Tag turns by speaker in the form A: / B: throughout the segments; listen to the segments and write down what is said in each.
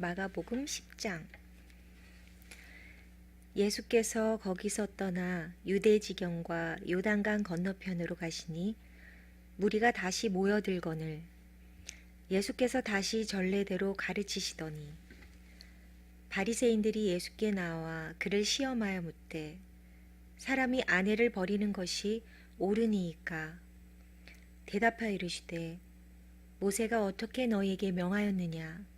A: 마가복음 10장. 예수께서 거기서 떠나 유대 지경과 요단강 건너편으로 가시니 무리가 다시 모여들거늘 예수께서 다시 전례대로 가르치시더니 바리새인들이 예수께 나와 그를 시험하여 묻되 사람이 아내를 버리는 것이 옳으니이까? 대답하여 이르시되 모세가 어떻게 너희에게 명하였느냐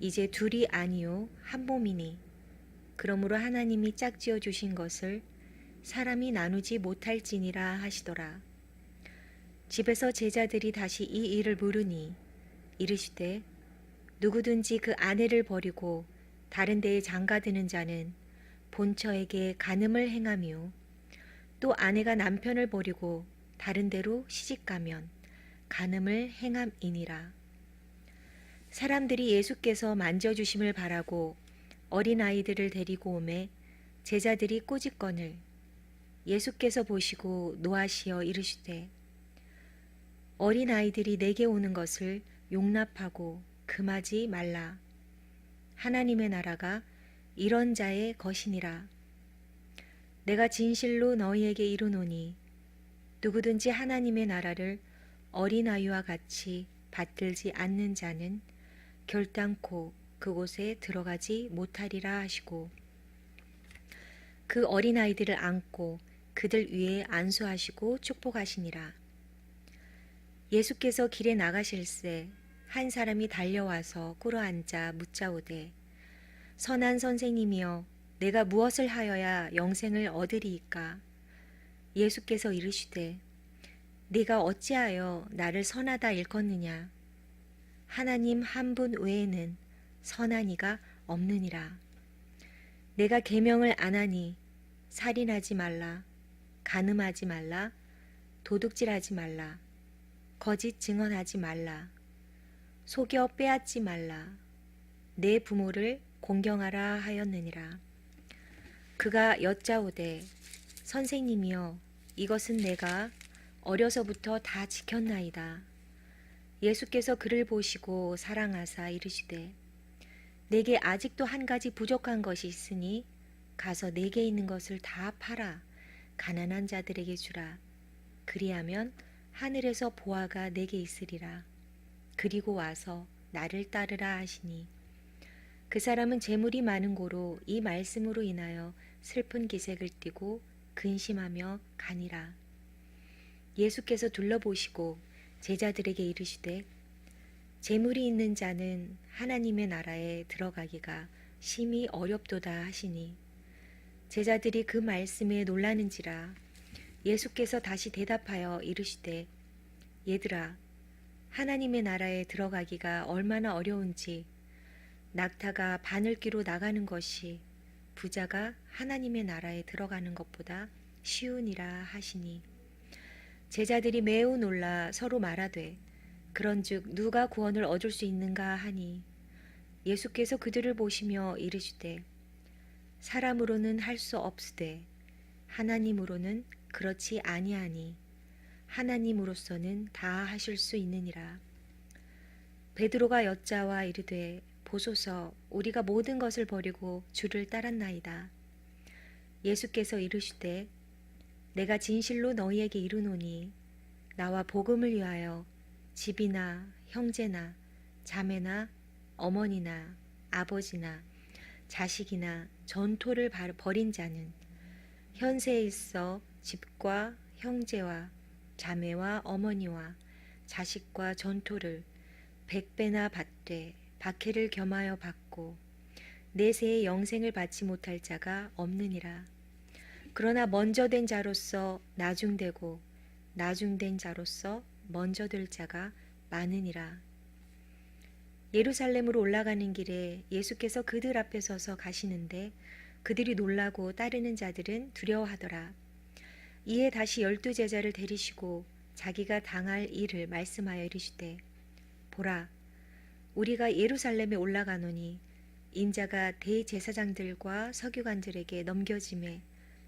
A: 이제 둘이 아니요 한 몸이니. 그러므로 하나님이 짝지어 주신 것을 사람이 나누지 못할지니라 하시더라. 집에서 제자들이 다시 이 일을 물으니 이르시되 누구든지 그 아내를 버리고 다른 데에 장가드는 자는 본처에게 간음을 행하며 또 아내가 남편을 버리고 다른 데로 시집가면 간음을 행함이니라. 사람들이 예수께서 만져주심을 바라고 어린아이들을 데리고 오매 제자들이 꼬집건을 예수께서 보시고 노하시어 이르시되 어린아이들이 내게 오는 것을 용납하고 금하지 말라. 하나님의 나라가 이런 자의 것이니라. 내가 진실로 너희에게 이르노니 누구든지 하나님의 나라를 어린아이와 같이 받들지 않는 자는 결단코 그곳에 들어가지 못하리라 하시고 그 어린아이들을 안고 그들 위에 안수하시고 축복하시니라. 예수께서 길에 나가실새 한 사람이 달려와서 꿇어앉아 묻자오되 선한 선생님이여 내가 무엇을 하여야 영생을 얻으리이까 예수께서 이르시되 네가 어찌하여 나를 선하다 일컫느냐 하나님 한 분 외에는 선한 이가 없느니라. 내가 계명을 안 하니 살인하지 말라 간음하지 말라 도둑질하지 말라 거짓 증언하지 말라 속여 빼앗지 말라. 내 부모를 공경하라 하였느니라. 그가 여짜오되 선생님이여 이것은 내가 어려서부터 다 지켰나이다 예수께서 그를 보시고 사랑하사 이르시되 내게 아직도 한 가지 부족한 것이 있으니 가서 내게 있는 것을 다 팔아 가난한 자들에게 주라. 그리하면 하늘에서 보아가 내게 있으리라. 그리고 와서 나를 따르라 하시니. 그 사람은 재물이 많은 고로 이 말씀으로 인하여 슬픈 기색을 띠고 근심하며 가니라. 예수께서 둘러보시고 제자들에게 이르시되 재물이 있는 자는 하나님의 나라에 들어가기가 심히 어렵도다 하시니 제자들이 그 말씀에 놀라는지라 예수께서 다시 대답하여 이르시되 얘들아 하나님의 나라에 들어가기가 얼마나 어려운지 낙타가 바늘기로 나가는 것이 부자가 하나님의 나라에 들어가는 것보다 쉬우니라 하시니 제자들이 매우 놀라 서로 말하되 그런즉 누가 구원을 얻을 수 있는가 하니 예수께서 그들을 보시며 이르시되 사람으로는 할 수 없으되 하나님으로는 그렇지 아니하니 하나님으로서는 다 하실 수 있느니라 베드로가 여짜와 이르되 보소서 우리가 모든 것을 버리고 주를 따랐나이다. 예수께서 이르시되 내가 진실로 너희에게 이르노니 나와 복음을 위하여 집이나 형제나 자매나 어머니나 아버지나 자식이나 전토를 버린 자는 현세에 있어 집과 형제와 자매와 어머니와 자식과 전토를 백배나 받되 박해를 겸하여 받고 내세의 영생을 받지 못할 자가 없느니라. 그러나 먼저 된 자로서 나중되고 나중된 자로서 먼저 될 자가 많으니라. 예루살렘으로 올라가는 길에 예수께서 그들 앞에 서서 가시는데 그들이 놀라고 따르는 자들은 두려워하더라. 이에 다시 열두 제자를 데리시고 자기가 당할 일을 말씀하여 이르시되 보라 우리가 예루살렘에 올라가노니 인자가 대제사장들과 서기관들에게 넘겨짐에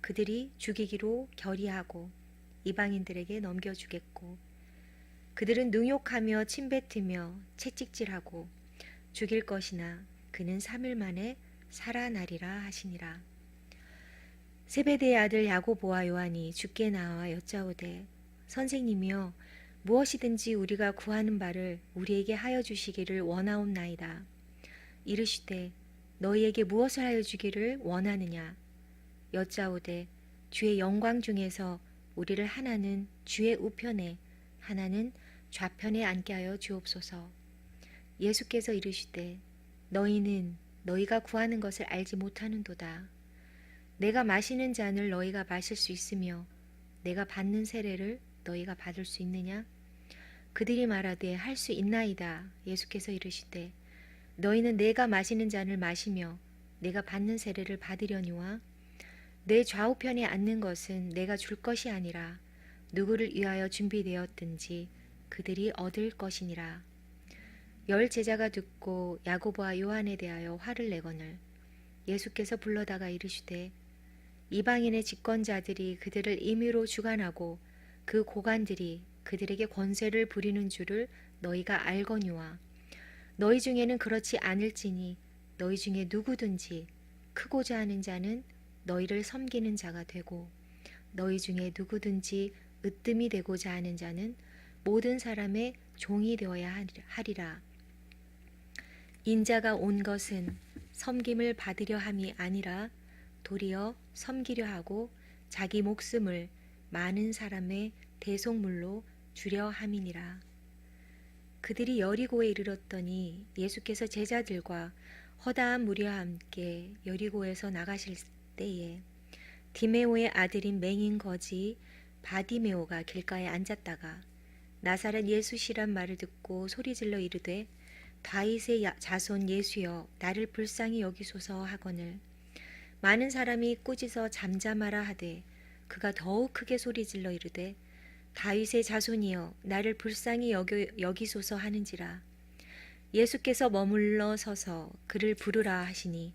A: 그들이 죽이기로 결의하고 이방인들에게 넘겨주겠고 그들은 능욕하며 침뱉으며 채찍질하고 죽일 것이나 그는 삼일 만에 살아나리라 하시니라. 세베대의 아들 야고보와 요한이 죽게 나와 여짜오되 선생님이여 무엇이든지 우리가 구하는 바를 우리에게 하여 주시기를 원하옵나이다. 이르시되 너희에게 무엇을 하여 주기를 원하느냐 여짜오되 주의 영광 중에서 우리를 하나는 주의 우편에 하나는 좌편에 앉게 하여 주옵소서. 예수께서 이르시되 너희는 너희가 구하는 것을 알지 못하는도다. 내가 마시는 잔을 너희가 마실 수 있으며 내가 받는 세례를 너희가 받을 수 있느냐? 그들이 말하되 할 수 있나이다. 예수께서 이르시되 너희는 내가 마시는 잔을 마시며 내가 받는 세례를 받으려니와 내 좌우편에 앉는 것은 내가 줄 것이 아니라 누구를 위하여 준비되었든지 그들이 얻을 것이니라. 열 제자가 듣고 야고보와 요한에 대하여 화를 내거늘 예수께서 불러다가 이르시되 이방인의 집권자들이 그들을 임의로 주관하고 그 고관들이 그들에게 권세를 부리는 줄을 너희가 알거니와 너희 중에는 그렇지 않을지니 너희 중에 누구든지 크고자 하는 자는 너희를 섬기는 자가 되고 너희 중에 누구든지 으뜸이 되고자 하는 자는 모든 사람의 종이 되어야 하리라. 인자가 온 것은 섬김을 받으려 함이 아니라 도리어 섬기려 하고 자기 목숨을 많은 사람의 대속물로 주려 함이니라. 그들이 여리고에 이르렀더니 예수께서 제자들과 허다한 무리와 함께 여리고에서 나가실 때에 디메오의 아들인 맹인 거지 바디메오가 길가에 앉았다가 나사렛 예수시란 말을 듣고 소리질러 이르되 다윗의 자손 예수여 나를 불쌍히 여기소서 하거늘. 많은 사람이 꾸짖어 잠잠하라 하되 그가 더욱 크게 소리질러 이르되 다윗의 자손이여 나를 불쌍히 여기, 여기소서 하는지라. 예수께서 머물러 서서 그를 부르라 하시니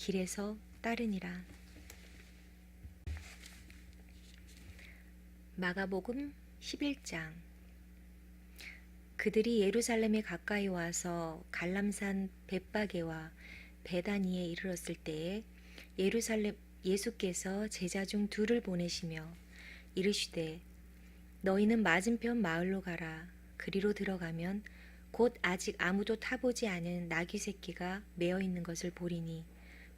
A: 길에서 따르니라. 마가복음 11장. 그들이 예루살렘에 가까이 와서 갈람산 벳바게와 베다니에 이르렀을 때에 예루살렘 예수께서 제자 중 둘을 보내시며 이르시되 너희는 맞은편 마을로 가라. 그리로 들어가면 곧 아직 아무도 타보지 않은 나귀 새끼가 매어 있는 것을 보리니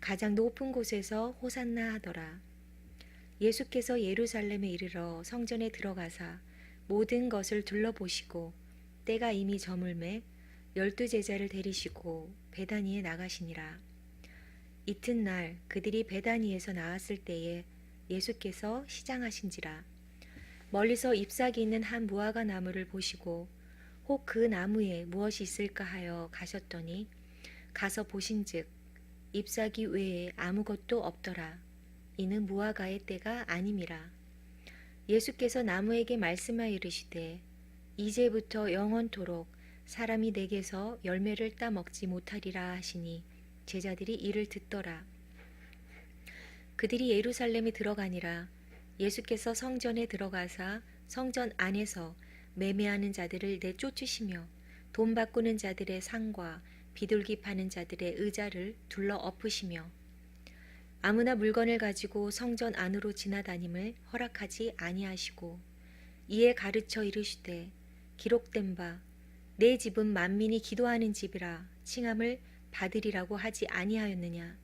A: 가장 높은 곳에서 호산나 하더라 예수께서 예루살렘에 이르러 성전에 들어가사 모든 것을 둘러보시고 때가 이미 저물매 열두 제자를 데리시고 베다니에 나가시니라. 이튿날 그들이 베다니에서 나왔을 때에 예수께서 시장하신지라 멀리서 잎사귀 있는 한 무화과 나무를 보시고 혹 그 나무에 무엇이 있을까 하여 가셨더니 가서 보신즉 잎사귀 외에 아무것도 없더라. 이는 무화과의 때가 아님이라. 예수께서 나무에게 말씀하여 이르시되 이제부터 영원토록 사람이 내게서 열매를 따 먹지 못하리라 하시니 제자들이 이를 듣더라. 그들이 예루살렘에 들어가니라. 예수께서 성전에 들어가사 성전 안에서 매매하는 자들을 내쫓으시며 돈 바꾸는 자들의 상과 비둘기 파는 자들의 의자를 둘러 엎으시며 아무나 물건을 가지고 성전 안으로 지나다님을 허락하지 아니하시고 이에 가르쳐 이르시되 기록된 바 내 집은 만민이 기도하는 집이라 칭함을 받으리라고 하지 아니하였느냐?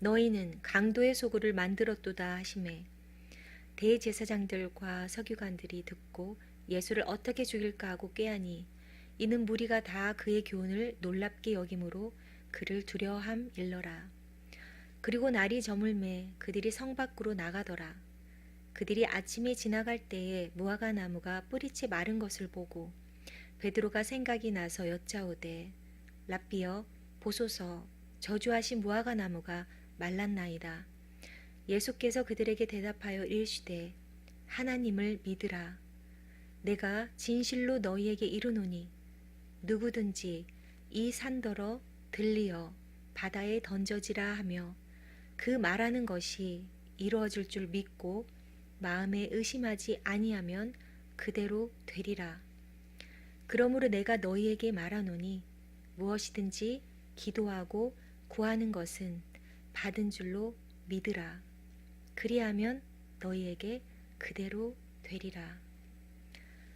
A: 너희는 강도의 소굴을 만들었도다 하심에 대제사장들과 서기관들이 듣고 예수를 어떻게 죽일까 하고 꾀하니 이는 무리가 다 그의 교훈을 놀랍게 여김으로 그를 두려워함 일러라 그리고 날이 저물매 그들이 성 밖으로 나가더라 그들이 아침에 지나갈 때에 무화과 나무가 뿌리채 마른 것을 보고 베드로가 생각이 나서 여짜오되 랍비여 보소서 저주하신 무화과 나무가 말랐나이다. 예수께서 그들에게 대답하여 이르시되 하나님을 믿으라. 내가 진실로 너희에게 이르노니 누구든지 이 산더러 들리어 바다에 던져지라 하며 그 말하는 것이 이루어질 줄 믿고 마음에 의심하지 아니하면 그대로 되리라. 그러므로 내가 너희에게 말하노니 무엇이든지 기도하고 구하는 것은 받은 줄로 믿으라. 그리하면 너희에게 그대로 되리라.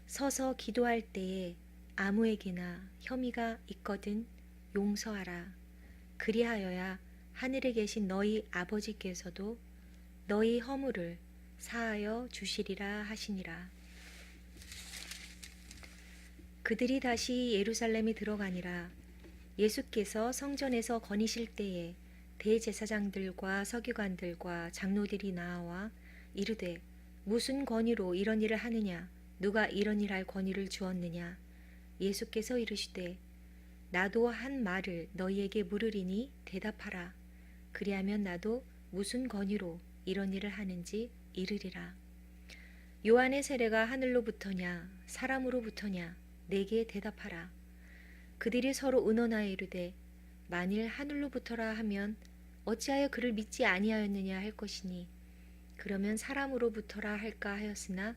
A: 서서 기도할 때에 아무에게나 혐의가 있거든 용서하라. 그리하여야 하늘에 계신 너희 아버지께서도 너희 허물을 사하여 주시리라 하시니라. 그들이 다시 예루살렘에 들어가니라 예수께서 성전에서 거니실 때에 대제사장들과 서기관들과 장로들이 나와 이르되 무슨 권위로 이런 일을 하느냐 누가 이런 일 할 권위를 주었느냐 예수께서 이르시되 나도 한 말을 너희에게 물으리니 대답하라 그리하면 나도 무슨 권위로 이런 일을 하는지 이르리라 요한의 세례가 하늘로부터냐 사람으로부터냐 내게 대답하라. 그들이 서로 의논하여 이르되 만일 하늘로부터라 하면 어찌하여 그를 믿지 아니하였느냐 할 것이니 그러면 사람으로부터라 할까 하였으나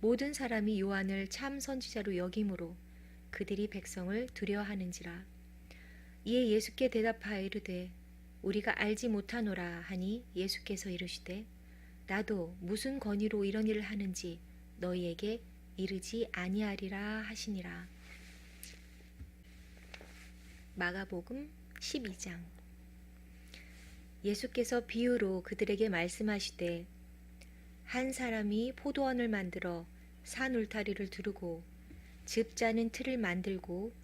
A: 모든 사람이 요한을 참 선지자로 여김으로 그들이 백성을 두려워하는지라 이에 예수께 대답하여 이르되 우리가 알지 못하노라 하니 예수께서 이르시되 나도 무슨 권위로 이런 일을 하는지 너희에게 이르지 아니하리라 하시니라. 마가복음 12장 예수께서 비유로 그들에게 말씀하시되 한 사람이 포도원을 만들어 산 울타리를 두르고 즙 짜는 틀을 만들고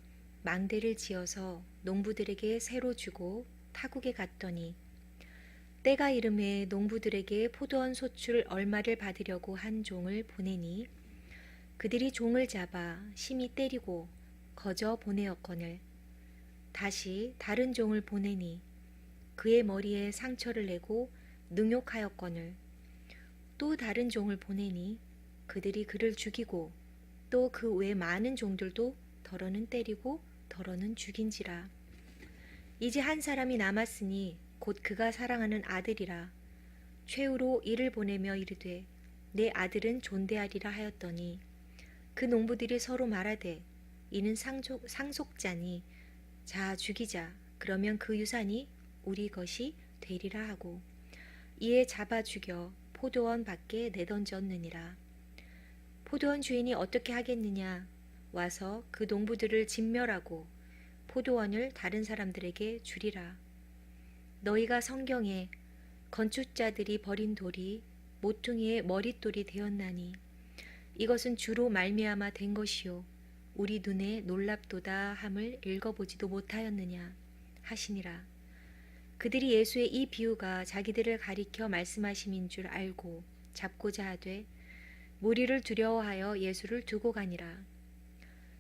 A: 망대를 지어서 농부들에게 새로 주고 타국에 갔더니 때가 이름에 농부들에게 포도원 소출 얼마를 받으려고 한 종을 보내니 그들이 종을 잡아 심히 때리고 거저 보내었거늘. 다시 다른 종을 보내니 그의 머리에 상처를 내고 능욕하였거늘. 또 다른 종을 보내니 그들이 그를 죽이고 또 그 외 많은 종들도 더러는 때리고 더러는 죽인지라. 이제 한 사람이 남았으니 곧 그가 사랑하는 아들이라. 최후로 이를 보내며 이르되 내 아들은 존대하리라 하였더니 그 농부들이 서로 말하되 이는 상속, 상속자니 자 죽이자. 그러면 그 유산이 우리 것이 되리라 하고 이에 잡아 죽여 포도원 밖에 내던졌느니라 포도원 주인이 어떻게 하겠느냐? 와서 그 농부들을 진멸하고 포도원을 다른 사람들에게 주리라. 너희가 성경에 건축자들이 버린 돌이 모퉁이의 머릿돌이 되었나니 이것은 주로 말미암아 된 것이요. 우리 눈에 놀랍도다 함을 읽어보지도 못하였느냐 하시니라. 그들이 예수의 이 비유가 자기들을 가리켜 말씀하심인 줄 알고 잡고자 하되 무리를 두려워하여 예수를 두고 가니라.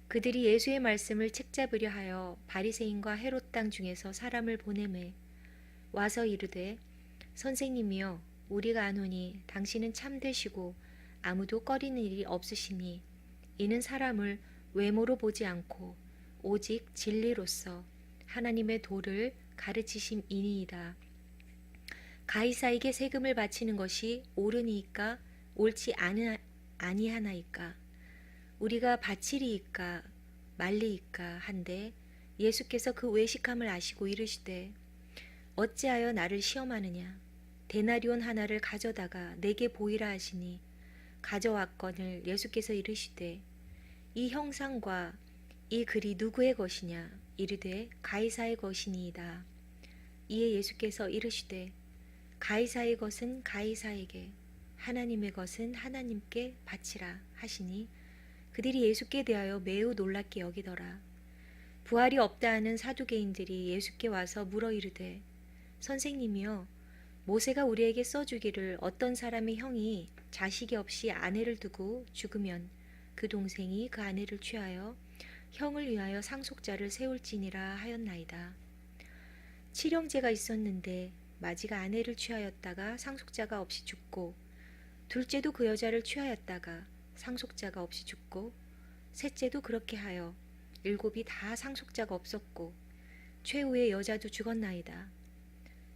A: 그들이 예수의 말씀을 책잡으려 하여 바리새인과 헤롯 땅 중에서 사람을 보내매 와서 이르되 선생님이여 우리가 아노니 당신은 참되시고 아무도 꺼리는 일이 없으시니 이는 사람을 외모로 보지 않고 오직 진리로서 하나님의 도를 가르치심이니이다. 가이사에게 세금을 바치는 것이 옳으니까 옳지 않으, 아니하나이까? 우리가 바치리이까? 말리이까? 한데 예수께서 그 외식함을 아시고 이르시되 어찌하여 나를 시험하느냐? 데나리온 하나를 가져다가 내게 보이라 하시니 가져왔거늘 예수께서 이르시되 이 형상과 이 글이 누구의 것이냐? 이르되 가이사의 것이니이다. 이에 예수께서 이르시되 가이사의 것은 가이사에게 하나님의 것은 하나님께 바치라 하시니 그들이 예수께 대하여 매우 놀랍게 여기더라 부활이 없다 하는 사두개인들이 예수께 와서 물어 이르되 선생님이여 모세가 우리에게 써주기를 어떤 사람의 형이 자식이 없이 아내를 두고 죽으면 그 동생이 그 아내를 취하여 형을 위하여 상속자를 세울지니라 하였나이다. 칠형제가 있었는데 마지가 아내를 취하였다가 상속자가 없이 죽고 둘째도 그 여자를 취하였다가 상속자가 없이 죽고 셋째도 그렇게 하여 일곱이 다 상속자가 없었고 최후의 여자도 죽었나이다.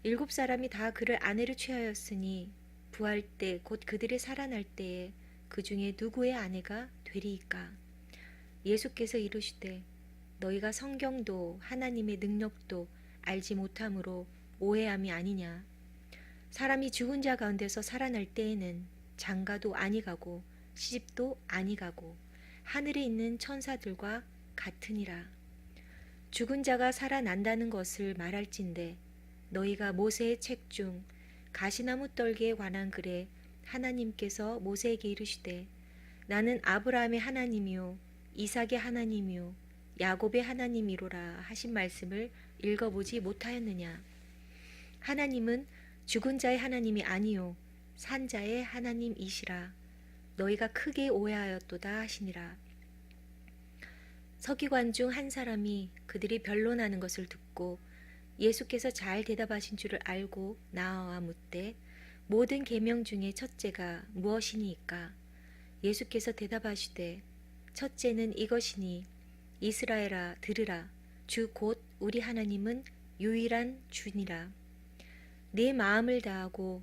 A: 일곱 사람이 다 그를 아내를 취하였으니 부할 때곧 그들이 살아날 때에 그 중에 누구의 아내가 되리이까 예수께서 이르시되 너희가 성경도 하나님의 능력도 알지 못함으로 오해함이 아니냐 사람이 죽은 자 가운데서 살아날 때에는 장가도 아니 가고 시집도 아니 가고 하늘에 있는 천사들과 같으니라. 죽은 자가 살아난다는 것을 말할진대 너희가 모세의 책 중 가시나무 떨기에 관한 글에 하나님께서 모세에게 이르시되 나는 아브라함의 하나님이요 이삭의 하나님이요 야곱의 하나님이로라 하신 말씀을 읽어보지 못하였느냐? 하나님은 죽은 자의 하나님이 아니요 산 자의 하나님이시라. 너희가 크게 오해하였도다 하시니라. 서기관 중 한 사람이 그들이 변론하는 것을 듣고 예수께서 잘 대답하신 줄을 알고 나와 묻되 모든 계명 중에 첫째가 무엇이니까? 예수께서 대답하시되 첫째는 이것이니 이스라엘아 들으라. 주 곧 우리 하나님은 유일한 주니라. 내 마음을 다하고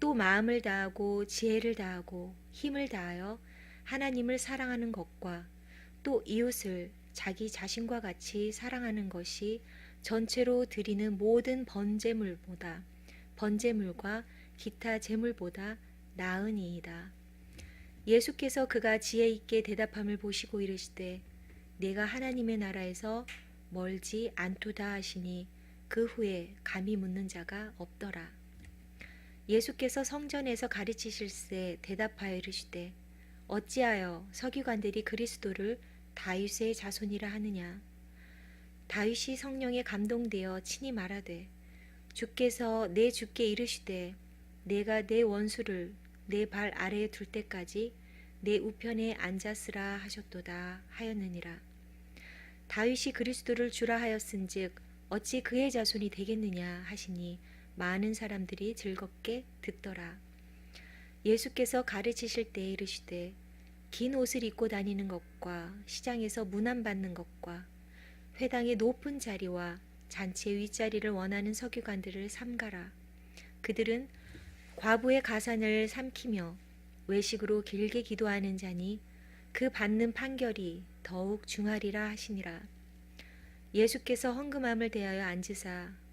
A: 또 마음을 다하고 지혜를 다하고 힘을 다하여 하나님을 사랑하는 것과 또 이웃을 자기 자신과 같이 사랑하는 것이 전체로 드리는 모든 번제물보다 번제물과 기타 제물보다 나으니이다. 예수께서 그가 지혜 있게 대답함을 보시고 이르시되 내가 하나님의 나라에서 멀지 않도다 하시니 그 후에 감히 묻는 자가 없더라. 예수께서 성전에서 가르치실세 대답하여 이르시되 어찌하여 서기관들이 그리스도를 다윗의 자손이라 하느냐? 다윗이 성령에 감동되어 친히 말하되 주께서 내 주께 이르시되 내가 내 원수를 내 발 아래에 둘 때까지 내 우편에 앉았으라 하셨도다 하였느니라. 다윗이 그리스도를 주라 하였은즉 어찌 그의 자손이 되겠느냐 하시니 많은 사람들이 즐겁게 듣더라 예수께서 가르치실 때에 이르시되 긴 옷을 입고 다니는 것과 시장에서 문안 받는 것과 회당의 높은 자리와 잔치의 윗자리를 원하는 서기관들을 삼가라. 그들은 과부의 가산을 삼키며 외식으로 길게 기도하는 자니 그 받는 판결이 더욱 중하리라 하시니라. 예수께서 헌금함을 대하여 앉으사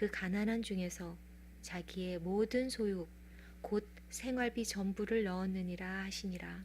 A: 그 가난한 중에서 자기의 모든 소유 곧 생활비 전부를 넣었느니라 하시니라.